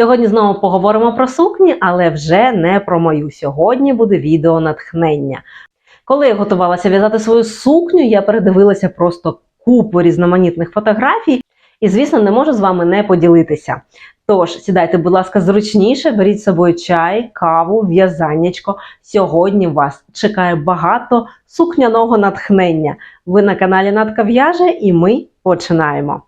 Сьогодні знову поговоримо про сукні, але вже не про мою. Сьогодні буде відео натхнення. Коли я готувалася в'язати свою сукню, я передивилася просто купу різноманітних фотографій, і, звісно, не можу з вами не поділитися. Тож, сідайте, будь ласка, зручніше, беріть з собою чай, каву, в'язаннячко. Сьогодні вас чекає багато сукняного натхнення. Ви на каналі Натка В'яже і ми починаємо.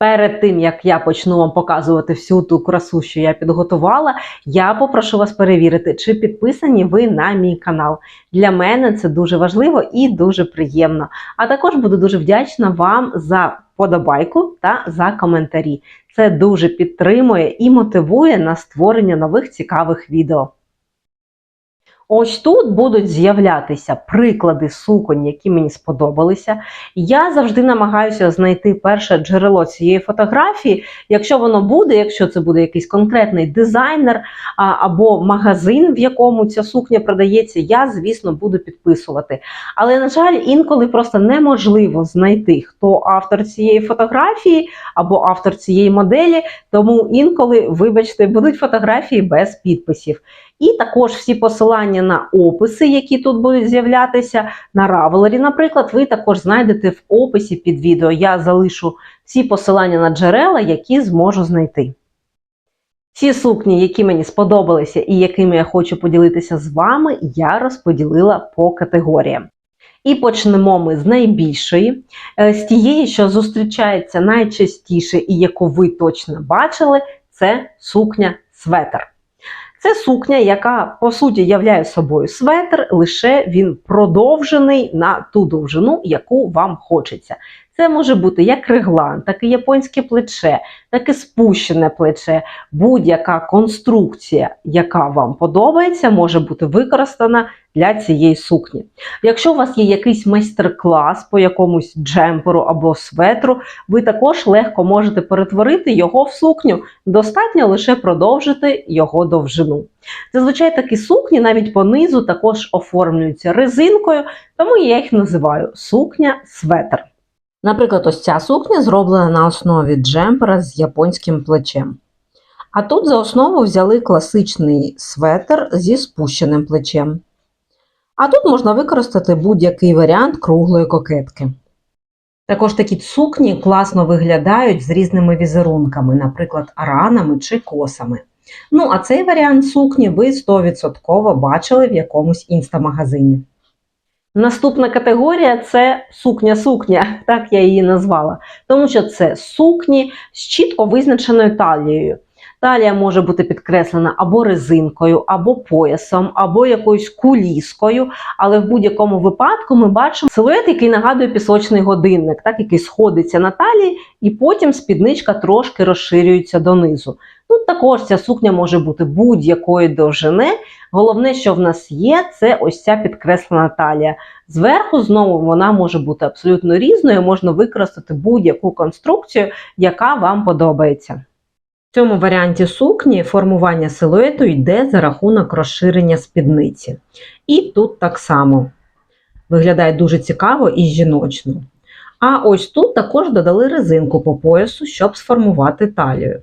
Перед тим як я почну вам показувати всю ту красу, що я підготувала, я попрошу вас перевірити, чи підписані ви на мій канал. Для мене це дуже важливо і дуже приємно. А також буду дуже вдячна вам за подобайку та за коментарі. Це дуже підтримує і мотивує на створення нових цікавих відео. Ось тут будуть з'являтися приклади суконь, які мені сподобалися. Я завжди намагаюся знайти перше джерело цієї фотографії. Якщо воно буде, якщо це буде якийсь конкретний дизайнер або магазин, в якому ця сукня продається, я, звісно, буду підписувати. Але, на жаль, інколи просто неможливо знайти, хто автор цієї фотографії або автор цієї моделі. Тому інколи, вибачте, будуть фотографії без підписів. І також всі посилання на описи, які тут будуть з'являтися, на Ravelry, наприклад, ви також знайдете в описі під відео. Я залишу всі посилання на джерела, які зможу знайти. Ці сукні, які мені сподобалися і якими я хочу поділитися з вами, я розподілила по категоріям. І почнемо ми з найбільшої, е, з тієї, що зустрічається найчастіше і яку ви точно бачили, це сукня светр. Це сукня, яка по суті являє собою светр, лише він продовжений на ту довжину, яку вам хочеться. Це може бути як реглан, так і японське плече, так і спущене плече. Будь-яка конструкція, яка вам подобається, може бути використана для цієї сукні. Якщо у вас є якийсь майстер-клас по якомусь джемперу або светру, ви також легко можете перетворити його в сукню. Достатньо лише продовжити його довжину. Зазвичай такі сукні навіть по низу також оформлюються резинкою, тому я їх називаю сукня-светр. Наприклад, ось ця сукня зроблена на основі джемпера з японським плечем. А тут за основу взяли класичний светр зі спущеним плечем. А тут можна використати будь-який варіант круглої кокетки. Також такі сукні класно виглядають з різними візерунками, наприклад, аранами чи косами. Ну, а цей варіант сукні ви 100% бачили в якомусь інстамагазині. Наступна категорія це сукня-сукня, так я її назвала, тому що це сукні з чітко визначеною талією. Талія може бути підкреслена або резинкою, або поясом, або якоюсь куліскою, але в будь-якому випадку ми бачимо силует, який нагадує пісочний годинник, так, який сходиться на талії, і потім спідничка трошки розширюється донизу. Тут також ця сукня може бути будь-якої довжини. Головне, що в нас є, це ось ця підкреслена талія. Зверху знову вона може бути абсолютно різною, можна використати будь-яку конструкцію, яка вам подобається. В цьому варіанті сукні формування силуету йде за рахунок розширення спідниці. І тут так само виглядає дуже цікаво і жіночно. А ось тут також додали резинку по поясу, щоб сформувати талію.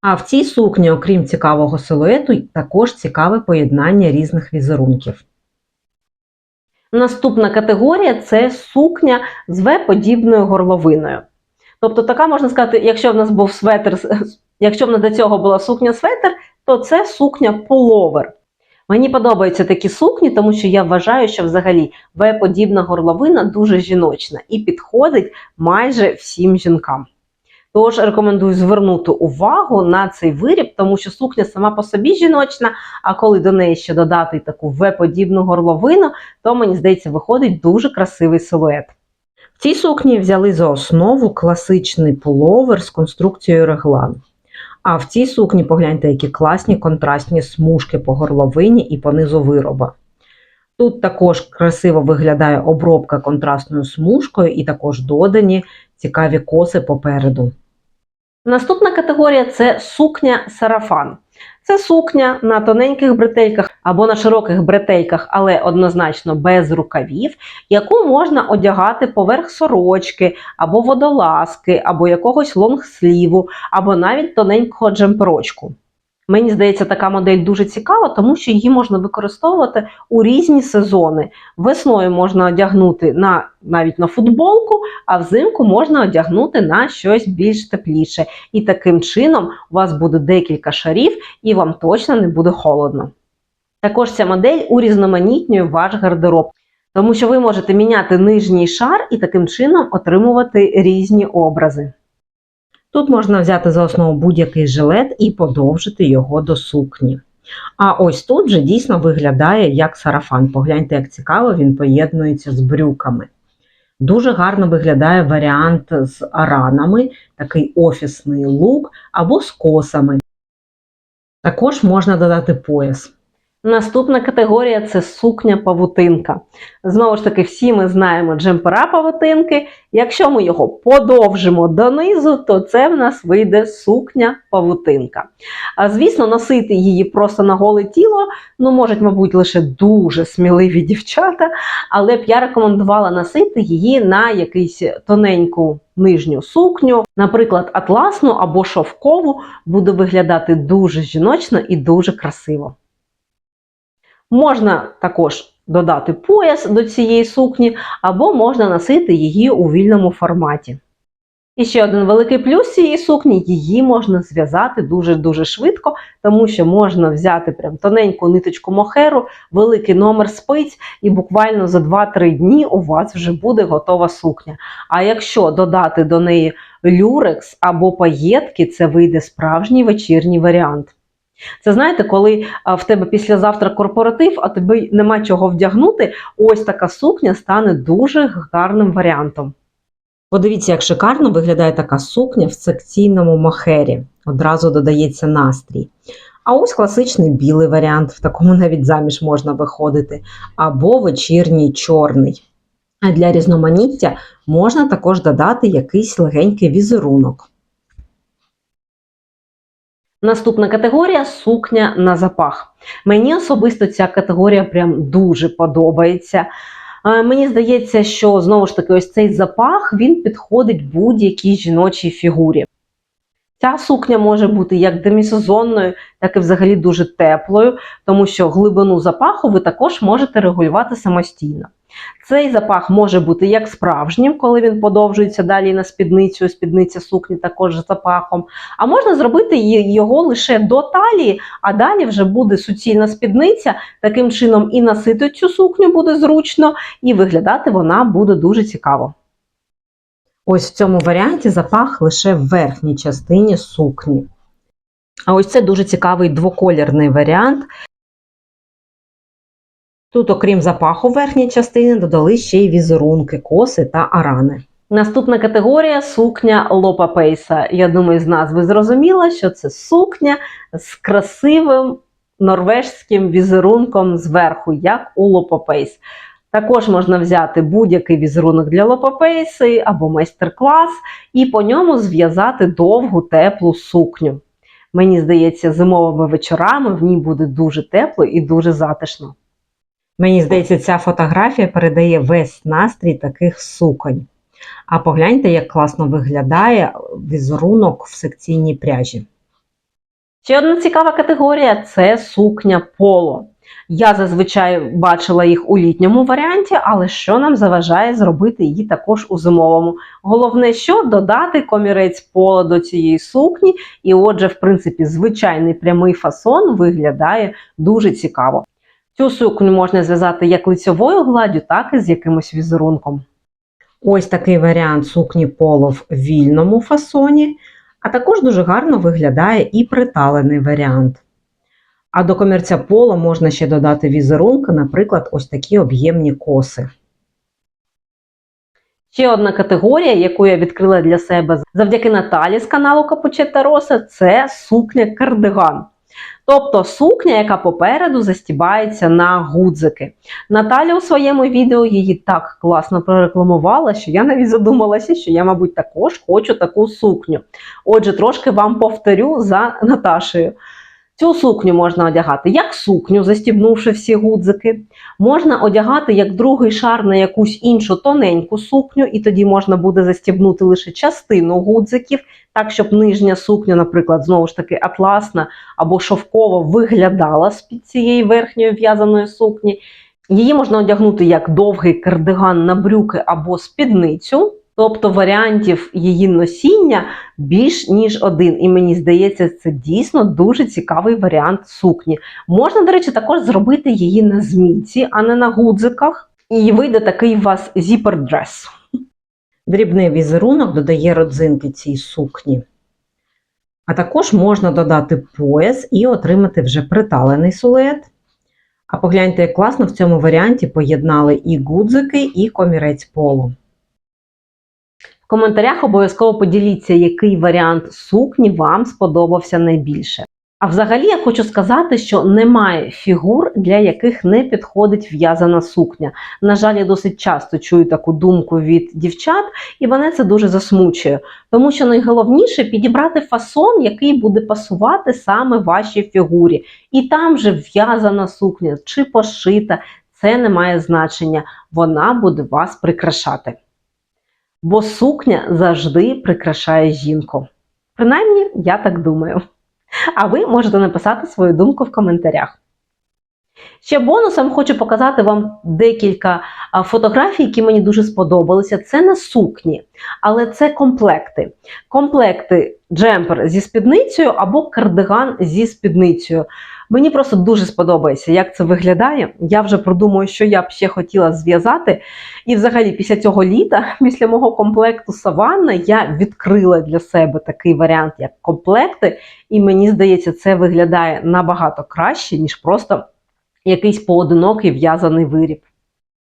А в цій сукні, окрім цікавого силуету, також цікаве поєднання різних візерунків. Наступна категорія це сукня з В-подібною горловиною. Тобто, така можна сказати, якщо в нас був светр, якщо в нас до цього була сукня светр, то це сукня пуловер. Мені подобаються такі сукні, тому що я вважаю, що взагалі В-подібна горловина дуже жіночна і підходить майже всім жінкам. Тож рекомендую звернути увагу на цей виріб, тому що сукня сама по собі жіночна, а коли до неї ще додати таку В-подібну горловину, то мені здається, виходить дуже красивий силует. В цій сукні взяли за основу класичний пуловер з конструкцією реглан. А в цій сукні погляньте, які класні контрастні смужки по горловині і по низу вироба. Тут також красиво виглядає обробка контрастною смужкою і також додані цікаві коси попереду. Наступна категорія це сукня сарафан. Це сукня на тоненьких бретельках або на широких бретельках, але однозначно без рукавів, яку можна одягати поверх сорочки, або водолазки, або якогось лонгсліву, або навіть тоненького джемперочку. Мені здається, така модель дуже цікава, тому що її можна використовувати у різні сезони. Весною можна одягнути на навіть на футболку, а взимку можна одягнути на щось більш тепліше. І таким чином у вас буде декілька шарів, і вам точно не буде холодно. Також ця модель урізноманітнює ваш гардероб, тому що ви можете міняти нижній шар і таким чином отримувати різні образи. Тут можна взяти за основу будь-який жилет і подовжити його до сукні. А ось тут вже дійсно виглядає як сарафан. Погляньте, як цікаво, він поєднується з брюками. Дуже гарно виглядає варіант з аранами, такий офісний лук або з косами. Також можна додати пояс. Наступна категорія це сукня-павутинка. Знову ж таки, всі ми знаємо джемпера павутинки. Якщо ми його подовжимо донизу, то це в нас вийде сукня-павутинка. А звісно, носити її просто на голе тіло, ну, можуть, мабуть, лише дуже сміливі дівчата, але б я рекомендувала носити її на якусь тоненьку нижню сукню, наприклад, атласну або шовкову, буде виглядати дуже жіночно і дуже красиво. Можна також додати пояс до цієї сукні, або можна носити її у вільному форматі. І ще один великий плюс цієї сукні, її можна зв'язати дуже-дуже швидко, тому що можна взяти прям тоненьку ниточку мохеру, великий номер спиць, і буквально за 2-3 дні у вас вже буде готова сукня. А якщо додати до неї люрекс або паєтки, це вийде справжній вечірній варіант. Це знаєте, коли в тебе післязавтра корпоратив, а тобі нема чого вдягнути, ось така сукня стане дуже гарним варіантом. Подивіться, як шикарно виглядає така сукня в секційному махері. Одразу додається настрій. А ось класичний білий варіант, в такому навіть заміж можна виходити, або вечірній чорний. А для різноманіття можна також додати якийсь легенький візерунок. Наступна категорія сукня на запах. Мені особисто ця категорія прям дуже подобається. Е, Мені здається, що знову ж таки, ось цей запах він підходить будь-якій жіночій фігурі. Ця сукня може бути як демісезонною, так і взагалі дуже теплою, тому що глибину запаху ви також можете регулювати самостійно. Цей запах може бути як справжнім, коли він подовжується далі на спідницю, спідниця сукні також з запахом. А можна зробити його лише до талії, а далі вже буде суцільна спідниця. Таким чином і носити цю сукню буде зручно, і виглядати вона буде дуже цікаво. Ось в цьому варіанті запах лише в верхній частині сукні. А ось це дуже цікавий двоколірний варіант. Тут, окрім запаху верхньої частини, додали ще й візерунки, коси та арани. Наступна категорія сукня Лопа Пейса. Я думаю, з назви зрозуміло, що це сукня з красивим норвежським візерунком зверху, як у Лопапейс. Також можна взяти будь-який візерунок для лопапейси або майстер-клас, і по ньому зв'язати довгу теплу сукню. Мені здається, зимовими вечорами в ній буде дуже тепло і дуже затишно. Мені здається, ця фотографія передає весь настрій таких суконь. А погляньте, як класно виглядає візерунок в секційній пряжі. Ще одна цікава категорія це сукня поло. Я зазвичай бачила їх у літньому варіанті, але що нам заважає зробити її також у зимовому? Головне, що додати комірець поло до цієї сукні, і отже, в принципі, звичайний прямий фасон виглядає дуже цікаво. Цю сукню можна зв'язати як лицьовою гладдю, так і з якимось візерунком. Ось такий варіант сукні поло в вільному фасоні, а також дуже гарно виглядає і приталений варіант. А до комірця поло можна ще додати візерунки, наприклад, ось такі об'ємні коси. Ще одна категорія, яку я відкрила для себе завдяки Наталі з каналу Капучета Роса, це сукня кардиган. Тобто сукня, яка попереду застібається на гудзики. Наталя у своєму відео її так класно прорекламувала, що я навіть задумалася, що я, мабуть, також хочу таку сукню. Отже, трошки вам повторю за Наташею. Цю сукню можна одягати як сукню, застібнувши всі гудзики. Можна одягати як другий шар на якусь іншу тоненьку сукню, і тоді можна буде застібнути лише частину гудзиків, так щоб нижня сукня, наприклад, знову ж таки атласна або шовкова виглядала з-під цієї верхньої в'язаної сукні. Її можна одягнути як довгий кардиган на брюки або спідницю. Тобто варіантів її носіння більш ніж один. І мені здається, це дійсно дуже цікавий варіант сукні. Можна, до речі, також зробити її на змійці, а не на гудзиках. І вийде такий у вас зіпер-дрес. Дрібний візерунок додає родзинки цій сукні. А також можна додати пояс і отримати вже приталений силует. А погляньте, як класно в цьому варіанті поєднали і гудзики, і комірець полу. Коментарях обов'язково поділіться, який варіант сукні вам сподобався найбільше. А взагалі я хочу сказати, що немає фігур, для яких не підходить в'язана сукня. На жаль, я досить часто чую таку думку від дівчат, і мене це дуже засмучує. Тому що найголовніше підібрати фасон, який буде пасувати саме вашій фігурі. І там же в'язана сукня чи пошита, це не має значення. Вона буде вас прикрашати. Бо сукня завжди прикрашає жінку. Принаймні, я так думаю. А ви можете написати свою думку в коментарях. Ще бонусом хочу показати вам декілька фотографій, які мені дуже сподобалися. Це не сукні, але це комплекти. Комплекти джемпер зі спідницею або кардиган зі спідницею. Мені просто дуже сподобається, як це виглядає. Я вже продумую, що я б ще хотіла зв'язати. І взагалі, після цього літа, після мого комплекту Саванна, я відкрила для себе такий варіант, як комплекти, і мені здається, це виглядає набагато краще, ніж просто якийсь поодинокий в'язаний виріб.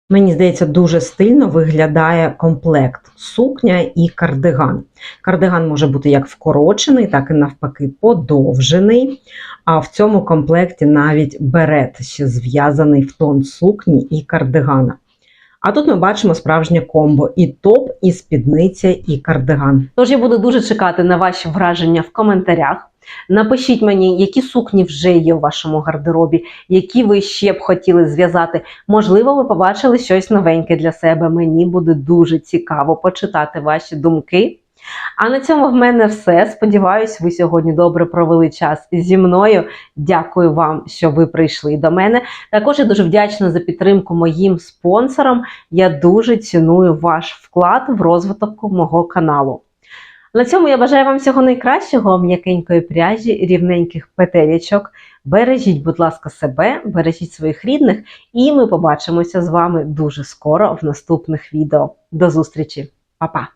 Мені здається, дуже стильно виглядає комплект сукня і кардиган. Кардиган може бути як вкорочений, так і навпаки подовжений. А в цьому комплекті навіть берет ще зв'язаний в тон сукні і кардигана. А тут ми бачимо справжнє комбо: і топ, і спідниця, і кардиган. Тож я буду дуже чекати на ваші враження в коментарях. Напишіть мені, які сукні вже є у вашому гардеробі, які ви ще б хотіли зв'язати. Можливо, ви побачили щось новеньке для себе. Мені буде дуже цікаво почитати ваші думки. А на цьому в мене все. Сподіваюсь, ви сьогодні добре провели час зі мною. Дякую вам, що ви прийшли до мене. Також я дуже вдячна за підтримку моїм спонсорам. Я дуже ціную ваш вклад в розвиток мого каналу. На цьому я бажаю вам всього найкращого, м'якенької пряжі, рівненьких петелечок. Бережіть, будь ласка, себе, бережіть своїх рідних, і ми побачимося з вами дуже скоро в наступних відео. До зустрічі, Па-па!